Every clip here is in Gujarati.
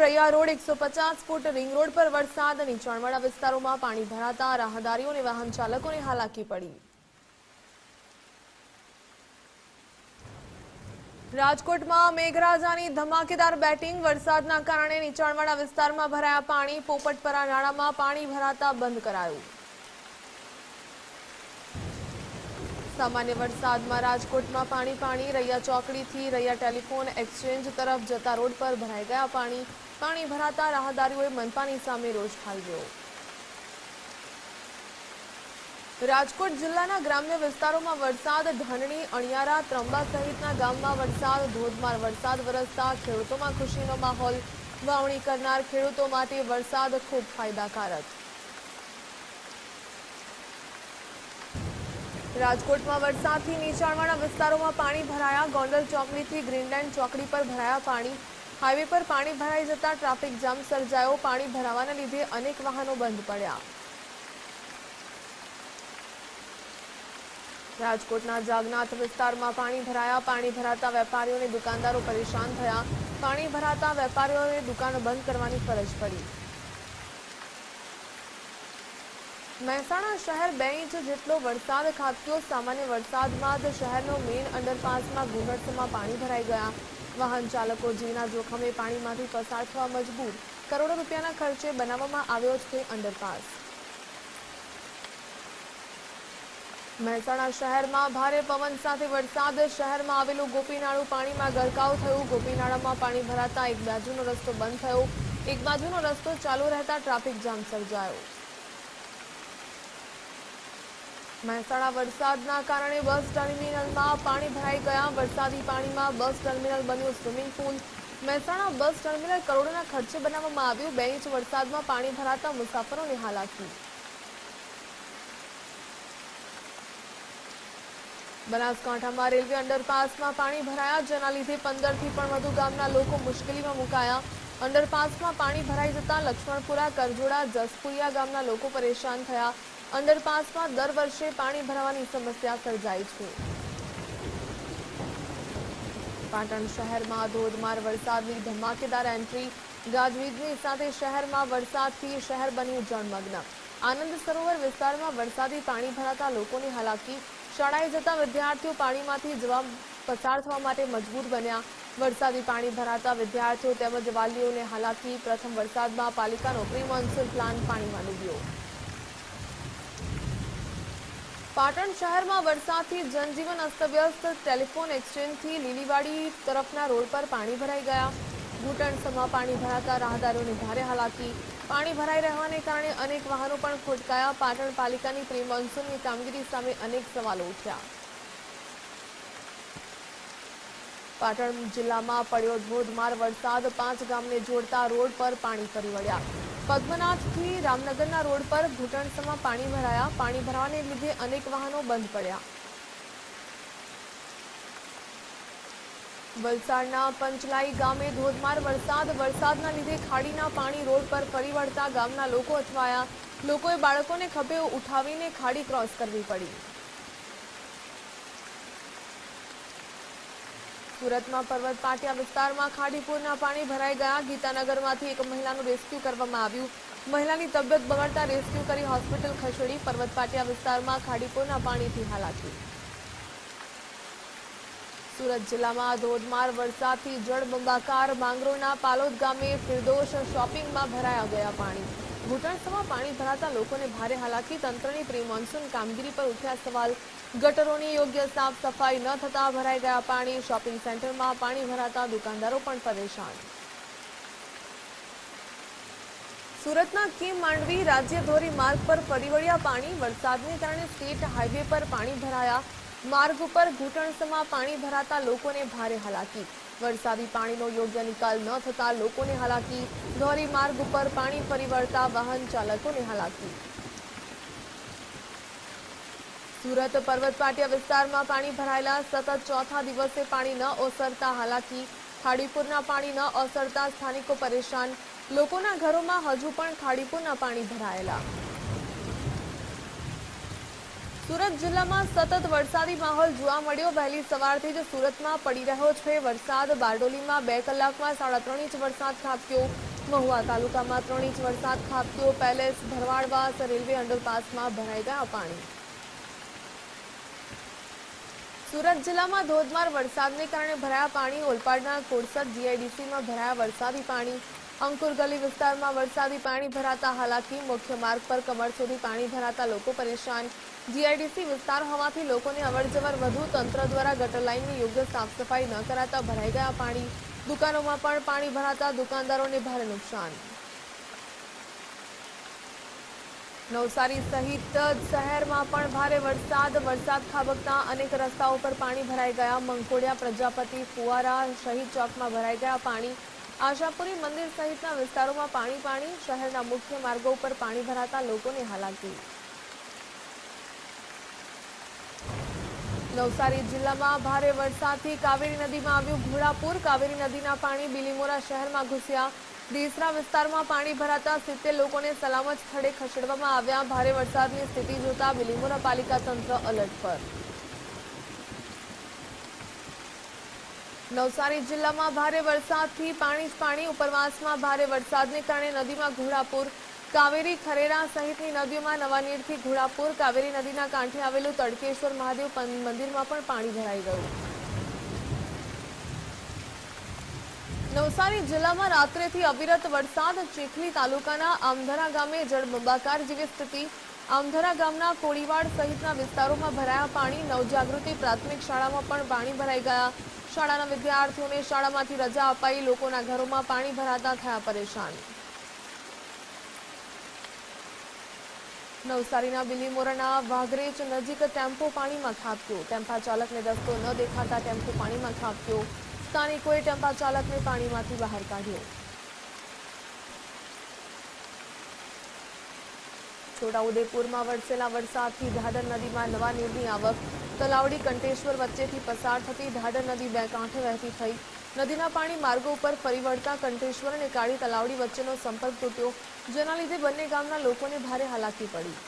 રૈયા રોડ એકસો ફૂટ રિંગ રોડ પર વરસાદ નીચાણવાળા વિસ્તારોમાં પાણી ભરાતા રાહદારીઓ અને વાહન ચાલકોને હાલાકી પડી. રાજકોટમાં મેઘરાજાની ધમાકેદાર બેટિંગ વરસાદના કારણે નીચાણવાળા વિસ્તારમાં ભરાયા પાણી, પોપટપરા નાળામાં પાણી ભરાતા બંધ કરાયું. સામાન્ય વરસાદમાં રાજકોટમાં પાણી પાણી રૈયા ચોકડીથી રૈયા ટેલિફોન એક્સચેન્જ તરફ જતા રોડ પર ભરાઈ ગયા પાણી. પાણી ભરાતા રાહદારીઓએ મનપાની સામે રોષ ઠાલવ્યો રાજકોટ જિલ્લાના ગ્રામ્ય વિસ્તારોમાં વરસાદ ઢાંડણી અણિયારા, ત્રંબા સહિતના ગામમાં વરસાદ, ધોધમાર વરસાદ વરસતા ખેડૂતોમાં ખુશીનો માહોલ. વાવણી કરનાર ખેડૂતો માટે વરસાદ ખૂબ ફાયદાકારક. રાજકોટમાં વરસાદથી નીચાણવાળા વિસ્તારોમાં પાણી ભરાયા, ગોંડલ ચોકડીથી ગ્રીનલેન્ડ ચોકડી પર ભરાયા પાણી. હાઈવે પર પાણી ભરાઈ જતા ટ્રાફિક જામ સર્જાયો. પાણી ભરાવાના લીધે અનેક વાહનો બંધ પડ્યા. રાજકોટના જાગનાથ વિસ્તારમાં પાણી ભરાયા. પાણી ભરાતા વેપારીઓ દુકાનદારો પરેશાન થયા. પાણી ભરાતા વેપારીઓએ દુકાનો બંધ કરવાની ફરજ પડી. મહેસાણા શહેર બે ઇંચ જેટલો વરસાદ ખાબક્યો. સામાન્ય વરસાદમાં બાદ શહેરનો મેઇન અંડરપાસમાં ઘૂંટણસમાં પાણી ભરાઈ ગયા. વાહન ચાલકો જીવના જોખમે પાણીમાંથી પસાર થવા મજબૂર કરોડો રૂપિયાના ખર્ચે બનાવવામાં આવ્યો છે અંડરપાસ. મહેસાણા શહેરમાં ભારે પવન સાથે વરસાદ. શહેરમાં આવેલું ગોપીનાળું પાણીમાં ગરકાવ થયું. ગોપીનાળામાં પાણી ભરાતા એક બાજુનો રસ્તો બંધ થયો. એક બાજુનો રસ્તો ચાલુ રહેતા ટ્રાફિક જામ સર્જાયો. મહેસાણા વરસાદના કારણે બસ ટર્મિનલમાં પાણી ભરાઈ ગયા. વરસાદી પાણીમાં બસ ટર્મિનલ બન્યું swimming pool. Mehsana bus terminal કરોડોના ખર્ચે બનાવવામાં આવ્યું. બે ઇંચ વરસાદમાં પાણી ભરાતા મુસાફરોને હાલાકી. બનાસકાંઠામાં રેલવે અંડરપાસમાં પાણી ભરાયા. જેના લીધે પંદરથી પણ વધુ ગામના લોકો મુશ્કેલીમાં મુકાયા. અંડરપાસમાં પાણી ભરાઈ જતા લક્ષ્મણપુરા, કરજોડા, જસપુરિયા ગામના લોકો પરેશાન થયા. અંડરપાસમાં દર વર્ષે પાણી ભરાવાની સમસ્યા સર્જાય છે. પાટણ શહેરમાં ધોધમાર વરસાદની ધમાકેદાર એન્ટ્રી. ગાજવીજની સાથે શહેરમાં વરસાદથી શહેર બન્યું જળમગ્ન. આનંદ સરોવર વિસ્તારમાં વરસાદી પાણી ભરાતા લોકોની હાલાકી. શાળાએ જતા વિદ્યાર્થીઓ પાણીમાંથી જવા પસાર થવા માટે મજબૂર બન્યા. વરસાદી પાણી ભરાતા વિદ્યાર્થીઓ તેમજ વાલીઓને હાલાકી. પ્રથમ વરસાદમાં પાલિકાનો પ્રી મોન્સૂન પ્લાન પાણીમાં ડૂબ્યો. પાટણ શહેરમાં વરસાદથી જનજીવન અસ્તવ્યસ્ત. ટેલિફોન એક્સચેન્જથી લીલીવાડી તરફના રોડ પર પાણી ભરાઈ ગયા. ઘૂંટણસમાં પાણી ભરાતા રાહદારોને ભારે હાલાકી. પાણી ભરાઈ રહેવાને કારણે અનેક વાહનો પણ ખોટકાયા. પાટણ પાલિકાની પ્રી મોન્સૂનની કામગીરી સામે અનેક સવાલો ઉઠ્યા. પાટણ જિલ્લામાં પડ્યો ધોધમાર વરસાદ. પાંચ ગામને જોડતા રોડ પર પાણી ફરી વળ્યા. પદ્મનાથથી રામનગરના રોડ પર ઘૂંટણસમાં પાણી ભરાયા. પાણી ભરાવાને લીધે અનેક વાહનો બંધ પડ્યા. વલસાડના પંચલાઈ ગામે ધોધમાર વરસાદ. વરસાદના લીધે ખાડીના પાણી રોડ પર ફરી ગામના લોકો અથવાયા. લોકોએ બાળકોને ખભે ઉઠાવીને ખાડી ક્રોસ કરવી પડી. સુરતમાં પર્વત પાટિયા વિસ્તારમાં ખાડીપુરના પાણી ભરાઈ ગયા. ગીતાનગરમાંથી એક મહિલાનું રેસ્ક્યુ કરવામાં આવ્યું. મહિલાની તબિયત બગડતા રેસ્ક્યુ કરી હોસ્પિટલ ખસેડી પર્વત પાટિયા વિસ્તારમાં ખાડીપુરના પાણીથી હાલાકી. સુરત જિલ્લામાં ધોધમાર વરસાદથી જળબંબાકાર માંગરોળના પાલોદ ગામે ફિરદોશ શોપિંગમાં ભરાયા ગયા પાણી. ઘૂંટણસમાં પાણી ભરાતા લોકોને ભારે હાલાકી, તંત્રની પ્રી મોન્સૂન કામગીરી પર ઉઠ્યા સવાલ. ગટરોની યોગ્ય સાફ સફાઈ ન થતા ભરાઈ ગયા પાણી. શોપિંગ સેન્ટરમાં પાણી ભરાતા દુકાનદારો પણ પરેશાન. સુરતના કિમ માંડવી રાજ્ય ધોરી માર્ગ પર ફરી વળ્યા પાણી. વરસાદને કારણે સ્ટેટ હાઈવે પર પાણી ભરાયા. માર્ગ ઉપર ઘૂંટણસમાં પાણી ભરાતા લોકોને ભારે હાલાકી. વરસાદી પાણીનો યોગ્ય નિકાલ ન થતા લોકોને હાલાકી. ધોરીમાર્ગ ઉપર પાણી ફરી વાહન ચાલકોને હાલાકી. સુરત પર્વતપાટિયા વિસ્તારમાં પાણી ભરાયેલા સતત ચોથા દિવસે પાણી ન ઓસરતા હાલાકી. ખાડીપુરના પાણી ન ઓસરતા સ્થાનિકો પરેશાન. લોકોના ઘરોમાં હજુ પણ ખાડીપુરના પાણી ભરાયેલા. સુરત જિલ્લામાં સતત વરસાદી માહોલ જોવા મળ્યો. વહેલી સવારથી જ સુરતમાં પડી રહ્યો છે વરસાદ. બારડોલીમાં બે કલાકમાં સાડા ત્રણ ઇંચ વરસાદ ખાબક્યો. મહુવા તાલુકામાં ત્રણ ઇંચ વરસાદ ખાબક્યો. પેલેસ ભરવાડવાસ રેલવે અંડરપાસમાં ભરાઈ ગયા પાણી સુરત જિલ્લામાં ધોધમાર વરસાદને કારણે ભરાયા પાણી. ઓલપાડના કોડસદ જીઆઈડીસીમાં ભરાયા વરસાદી પાણી. અંકુર ગલી વિસ્તારમાં વરસાદી પાણી ભરાતા હાલાકી. મુખ્ય માર્ગ પર કમર સુધી પાણી ભરાતા લોકો પરેશાન. જીઆઈડીસી વિસ્તાર હોવાથી લોકોને અવરજવર વધુ તંત્ર દ્વારા ગટર લાઇનની યોગ્ય સાફ ન કરાતા ભરાઈ ગયા પાણી. દુકાનોમાં પણ પાણી ભરાતા દુકાનદારોને ભારે નુકસાન. નવસારી સહિત શહેરમાં પણ ભારે વરસાદ વરસાદ ખાબકતા અનેક રસ્તાઓ પર પાણી ભરાઈ ગયા. મંકોડિયા પ્રજાપતિ, ફુવારા શહીદ ચોકમાં ભરાઈ ગયા પાણી. આશાપુરી મંદિર સહિતના વિસ્તારોમાં પાણી પાણી શહેરના મુખ્ય માર્ગો ઉપર પાણી ભરાતા લોકોને હાલાકી. નવસારી જિલ્લામાં ભારે વરસાદથી કાવેરી નદીમાં આવ્યું ઘોડાપુર. કાવેરી નદીના પાણી બિલીમોરા શહેરમાં ઘૂસ્યા. દેસરા વિસ્તારમાં પાણી ભરાતા સિત્તેર લોકોને સલામત સ્થળે ખસેડવામાં આવ્યા. ભારે વરસાદની સ્થિતિ જોતા બિલીમોરા પાલિકા તંત્ર અલર્ટ પર. નવસારી જિલ્લામાં ભારે વરસાદથી પાણી જ પાણી. ઉપરવાસમાં ભારે વરસાદને કારણે નદીમાં ઘોડાપુર કાવેરી ખરેરા સહિતની નદીઓમાં નવા ઘોડાપુર કાવેરી નદીના કાંઠે આવેલું તડકેશ્વર મહાદેવ મંદિરમાં પણ પાણી ભરાઈ ગયું. નવસારી જિલ્લામાં રાત્રેથી અવિરત વરસાદ ચીખલી તાલુકાના આમધરા ગામે જળબંબાકાર જેવી સ્થિતિ. આમધરા ગામના કોળીવાડ સહિતના વિસ્તારોમાં ભરાયા પાણી, નવજાગૃતિ પ્રાથમિક શાળામાં પણ પાણી ભરાઈ ગયા. શાળાના વિદ્યાર્થીઓને શાળામાંથી રજા અપાઈ, લોકોના ઘરોમાં પાણી ભરાતા થયા પરેશાન. નવસારીના બિલીમોરાના વાઘરેજ નજીક ટેમ્પો પાણીમાં ખાબક્યો. ટેમ્પા ચાલકને રસ્તો ન દેખાતા ટેમ્પો પાણીમાં ખાબક્યો. સ્થાનિકોએ ટેમ્પા ચાલકને પાણીમાંથી બહાર કાઢ્યો. છોટાઉદેપુરમાં વરસેલા વરસાદથી ઢાઢર નદીમાં નવા નીરની આવક. તલાવડી કંટેશ્વર વચ્ચેથી પસાર થતી ઢાઢર નદી બે કાંઠે વહેતી થઈ. નદીના પાણી માર્ગો ઉપર ફરી વળતા કંટેશ્વર અને કાળી તલાવડી વચ્ચેનો સંપર્ક તૂટ્યો. જેના લીધે બંને ગામના લોકોને ભારે હાલાકી પડી.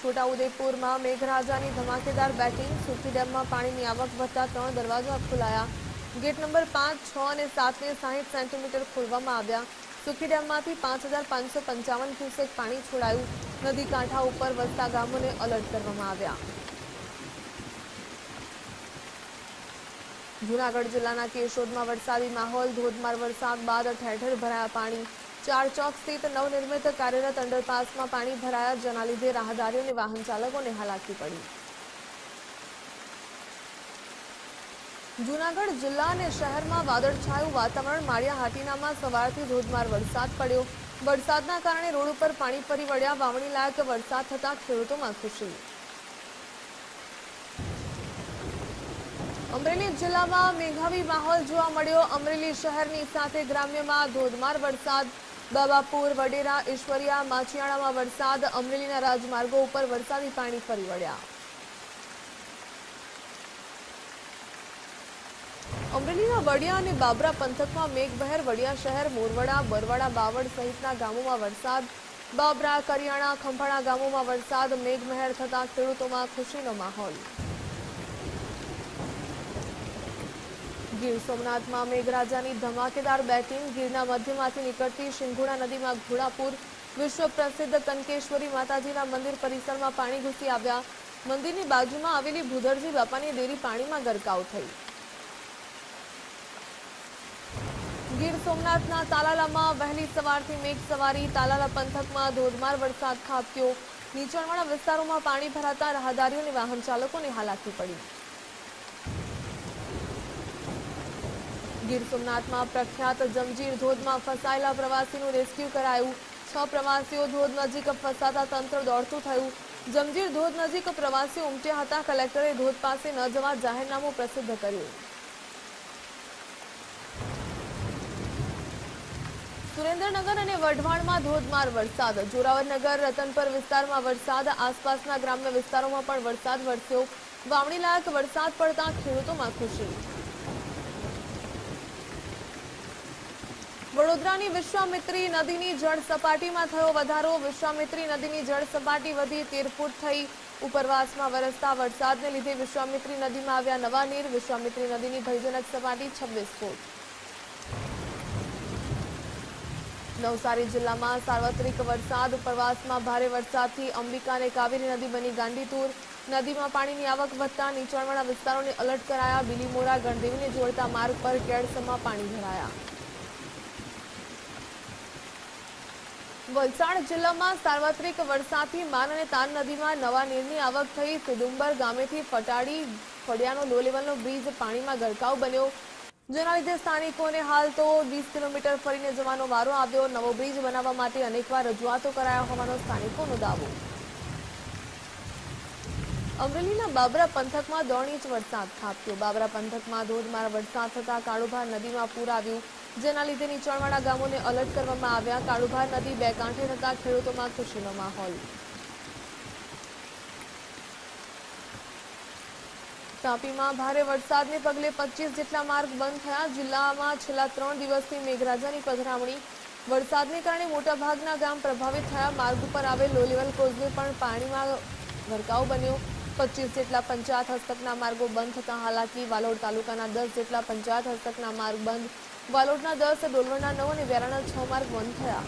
છોટાઉદેપુરમાં મેઘરાજાની ધમાકેદાર બેટિંગ સુખી ડેમમાં પાણીની આવક વધતા ત્રણ દરવાજા ખોલાયા. ગેટ નંબર પાંચ, છ અને સાતને સાહીઠ સેન્ટીમીટર ખોલવામાં આવ્યા. સુખી ડેમમાંથી પાંચ હજાર પાંચસો પંચાવન ક્યુસેક પાણી છોડાયું. નદી કાંઠા ઉપર વસતા ગામોને અલર્ટ કરવામાં આવ્યા. જૂનાગઢ જિલ્લાના કેશોદમાં વરસાદી માહોલ, ધોધમાર વરસાદ બાદ ઠેર ભરાયા પાણી. ચાર ચોક સ્થિત નવનિર્મિત કાર્યરત અંડરપાસમાં પાણી ભરાયા, જેના લીધે રાહદારીઓ અને વાહન ચાલકોને હાલાકી પડી. જૂનાગઢ જિલ્લા અને શહેરમાં વાદળછાયું વાતાવરણ માળિયા હાટીનામાં સવારથી ધોધમાર વરસાદ પડ્યો. વરસાદના કારણે રોડ ઉપર પાણી ફરી વળ્યા, વાવણી લાયક વરસાદ થતા ખેડૂતોમાં ખુશી. અમરેલી જિલ્લામાં મેઘાવી માહોલ જોવા મળ્યો. અમરેલી શહેરની સાથે ગ્રામ્યમાં ધોધમાર વરસાદ. બાબાપુર, વડેરા ઈશ્વરિયા માચિયાણામાં વરસાદ. અમરેલીના રાજમાર્ગો ઉપર વરસાદી પાણી ફરી વળ્યા. અમરેલીના વડિયા અને બાબરા પંથકમાં મેઘબહેર વડિયા શહેર, મોરવડા, બરવાડા, બાવળ સહિતના ગામોમાં વરસાદ. બાબરા, કરિયાણા, ખંભાળા ગામોમાં વરસાદ. મેઘમહેર થતા ખેડૂતોમાં ખુશીનો માહોલ. ગીર સોમનાથમાં મેઘરાજાની ધમાકેદાર બેટિંગ ગીરના મધ્યમાંથી નીકળતી શિંગુણા નદીમાં ઘોડાપુર વિશ્વ પ્રસિદ્ધ કનકેશ્વરી માતાજીના મંદિર પરિસરમાં પાણી ઘૂસી આવ્યા. મંદિરની બાજુમાં આવેલી ભૂદરજી બાપાની ડેરી પાણીમાં ગરકાવ થઈ. ગીર સોમનાથના તાલાલામાં વહેલી સવારથી મેઘ સવારી તાલાલા પંથકમાં ધોધમાર વરસાદ ખાબક્યો. નીચાણવાળા વિસ્તારોમાં પાણી ભરાતા રાહદારીઓને વાહન ચાલકોને હાલાકી પડી. ગીર સોમનાથમાં પ્રખ્યાત જંજીર ધોધમાં ફસાયેલા પ્રવાસીનું રેસ્ક્યુ કરાયું. છ પ્રવાસીઓ ધોધ નજીક ફસાતા તંત્ર દોડતું થયું. જંજીર ધોધ નજીક પ્રવાસીઓ ઉમટ્યા હતા. કલેક્ટરે ધોધ પાસે ન જવા જાહેરનામું પ્રસિદ્ધ કર્યું. સુરેન્દ્રનગર અને વઢવાણમાં ધોધમાર વરસાદ. જોરાવરનગર, રતનપર વિસ્તારમાં વરસાદ. આસપાસના ગ્રામ્ય વિસ્તારોમાં પણ વરસાદ વરસ્યો. વાવણી લાયક વરસાદ પડતા ખેડૂતોમાં ખુશી. વડોદરાની વિશ્વામિત્રી નદીની જળ સપાટીમાં થયો વધારો. વિશ્વામિત્રી નદીની જળ સપાટી વધી તેર ફૂટ થઈ. ઉપરવાસમાં વરસતા વરસાદને લીધે વિશ્વામિત્રી નદીમાં આવ્યા નવા નીર. વિશ્વામિત્રી નદીની ભયજનક સપાટી છવ્વીસ ફૂટ. નવસારી જિલ્લામાં સાર્વત્રિક વરસાદ. ઉપરવાસમાં ભારે વરસાદથી અંબિકા અને કાવેરી નદી બની ગાંડીતુર નદીમાં પાણીની આવક વધતા નીચાણવાળા વિસ્તારોને અલર્ટ કરાયા. બિલીમોરા, ગણદેવીને જોડતા માર્ગ પર કેળસમાં પાણી ભરાયા. વલસાડ જિલ્લામાં સાર્વત્રિક વરસાદથી માન અને તાન નદીમાં નવા નીરની આવક થઈ. સિદુંબર ગામેથી ફટાડી ફળિયાનો લો લેવલનો બ્રિજ પાણીમાં ગરકાવ બન્યો. જેના લીધે સ્થાનિકોને હાલ તો વીસ કિલોમીટર ફરીને જવાનો વારો આવ્યો. નવો બ્રિજ બનાવવા માટે અનેકવાર રજૂઆતો કરાયા હોવાનો સ્થાનિકોનો દાવો. અમરેલીના બાબરા પંથકમાં દોઢ ઇંચ વરસાદ ખાબક્યો. બાબરા પંથકમાં ધોધમાર વરસાદ થતા કાળુભાર નદીમાં પૂર આવ્યું. જેના લીધે નીચાણવાળા ગામોને અલર્ટ કરવામાં આવ્યા. કાળુભાર નદી બે કાંઠે થતા ખેડૂતોમાં ખુશીનો માહોલ. તાપીમાં ભારે વરસાદને પગલે પચીસ જેટલા માર્ગ બંધ થયા. જિલ્લામાં છેલ્લા ત્રણ દિવસથી મેઘરાજાની પધરામણી. વરસાદને કારણે મોટાભાગના ગામ પ્રભાવિત થયા. માર્ગ ઉપર આવેલ લો લેવલ કોઝવે પણ પાણીમાં ગરકાવ બન્યો. પચીસ જેટલા પંચાયત હસ્તકના માર્ગો બંધ થતા. હાલાકી વાલોડ તાલુકાના દસ જેટલા પંચાયત હસ્તકના માર્ગ બંધ. વાલોડના દસ ડોલવણના નવ અને વેરાના છ માર્ગ બંધ થયા.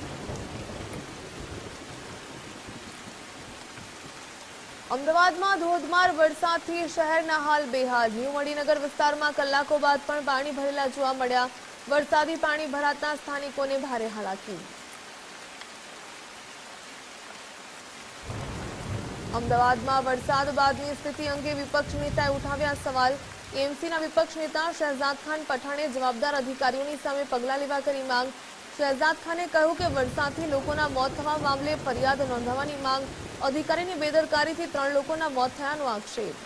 અમદાવાદમાં ધોધમાર વરસાદથી શહેરના હાલ બેહાલ. ન્યૂ મણિનગર વિસ્તારમાં કલાકો બાદ પણ પાણી ભરેલા જોવા મળ્યા. વરસાદી પાણી ભરાતા સ્થાનિકોને ભારે હાલાકી. અમદાવાદમાં વરસાદ બાદની સ્થિતિ અંગે વિપક્ષ નેતાએ ઉઠાવ્યા સવાલ. એમસીના વિપક્ષ નેતા શહેજાદ ખાન પઠાણે જવાબદાર અધિકારીઓની સામે પગલાં લેવા કરી માંગ. શહેજાદ ખાને કહ્યું કે વરસાદથી લોકોના મોત થવા મામલે ફરિયાદ નોંધાવવાની માંગ. અધિકારીની બેદરકારીથી ત્રણ લોકોના મોત થયાનો આક્ષેપ.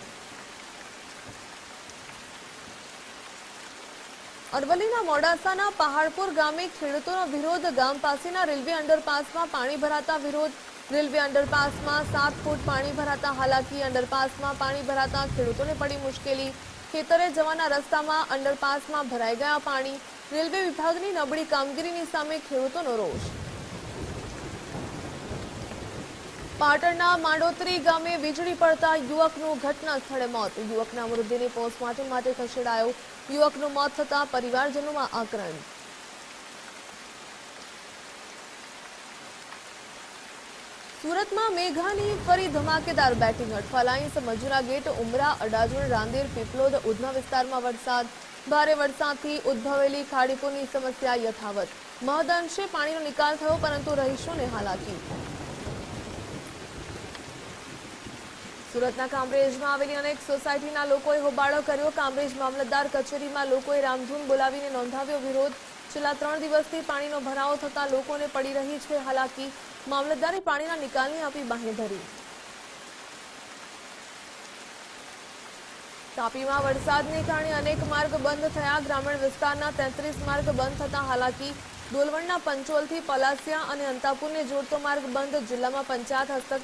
અરવલ્લીના મોડાસાના પહાડપુર ગામે ખેડૂતોનો વિરોધ. ગામ પાસેના રેલવે અંડરપાસમાં પાણી ભરાતા વિરોધ. રેલવે અંડરપાસમાં સાત ફૂટ પાણી ભરાતા, હાલાકી અંડરપાસમાં પાણી ભરાતા ખેડૂતોને પડી મુશ્કેલી. ખેતરે જવાના રસ્તામાં અંડરપાસમાં ભરાઈ ગયા પાણી. રેલવે વિભાગની નબળી કામગીરીની સામે ખેડૂતોનો રોષ. પાટણના માંડોતરી ગામે વીજળી પડતા યુવકનું ઘટના સ્થળે મોત. યુવકના મૃતદેહને પોસ્ટમોર્ટમ માટે ખસેડાયો. યુવકનું મોત થતા પરિવારજનોમાં આક્રંદ સુરતમાં મેઘાની ફરી ધમાકેદાર બેટિંગ. અઠવાલાઈન્સ મજુરા ગેટ, ઉમરા, અડાજણ, રાંદેર, પીપલોદ, ઉધના વિસ્તારમાં વરસાદ. ભારે વરસાદથી ઉદ્ભવેલી ખાડીપુરની સમસ્યા યથાવત. મહદઅંશે પાણીનો નિકાલ થયો, પરંતુ રહીશોને હાલાકી. સુરતના કામરેજમાં આવેલી અનેક સોસાયટીના લોકોએ હોબાળો કર્યો. કામરેજ મામલતદાર કચેરીમાં લોકોએ રામધૂન બોલાવીને નોંધાવ્યો વિરોધ. છેલ્લા ત્રણ દિવસથી પાણીનો ભરાવો થતા લોકોને પડી રહી છે. હાલાકી. મામલતદારે પાણીના નિકાલની આપી બાંહેધરી. તાપીમાં વરસાદને કારણે અનેક માર્ગ બંધ થયા. ગ્રામીણ વિસ્તારના તેત્રીસ માર્ગ બંધ થતા હાલાકી. ડોલવણના પંચોલથી પલાસિયા અને અંતાપુરને જોડતો માર્ગ બંધ. જિલ્લામાં પંચાયત હસ્તકના